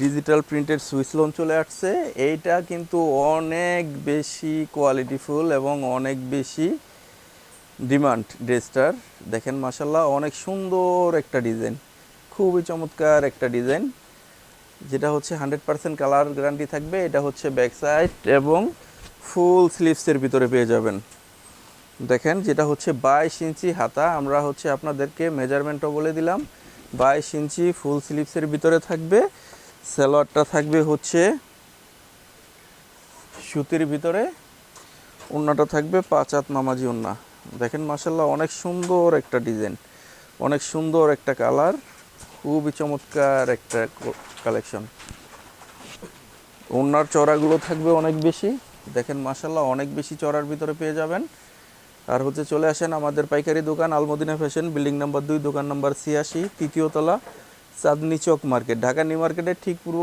Digital printed switch loan চলে আসছে। এইটা কিন্তু অনেক বেশি কোয়ালিটিফুল এবং অনেক বেশি ডিমান্ড ড্রেসটার দেখেন মাসাল্লাহ অনেক সুন্দর একটা ডিজাইন খুবই চমৎকার একটা ডিজাইন যেটা হচ্ছে হান্ড্রেড পার্সেন্ট কালার গ্যারান্টি থাকবে। এটা হচ্ছে ব্যাক সাইড এবং ফুল স্লিভসের ভিতরে পেয়ে যাবেন। দেখেন, যেটা হচ্ছে বাইশ ইঞ্চি হাতা। আমরা হচ্ছে আপনাদেরকে মেজারমেন্টও বলে দিলাম। বাইশ ইঞ্চি ফুল স্লিভসের ভিতরে থাকবে। সালোয়ারটা থাকবে হচ্ছে সুতির ভিতরে। ওন্নাটা থাকবে পাঁচ হাত নামাজি ওন্না। দেখেন মাসাল্লাহ অনেক সুন্দর একটা ডিজাইন, অনেক সুন্দর একটা কালার, খুবই চমৎকার একটা কালেকশন। ওনার চড়াগুলো থাকবে অনেক বেশি। দেখেন মাসাল্লাহ অনেক বেশি চড়ার ভিতরে পেয়ে যাবেন। আর হচ্ছে চলে আসেন আমাদের পাইকারি দোকান, আলমদিনা ফ্যাশন বিল্ডিং নাম্বার দুই, দোকান নাম্বার ছিয়াশি তৃতীয়তলা চাঁদনি চক মার্কেট, ঢাকা নিউ মার্কেটের ঠিক পূর্ব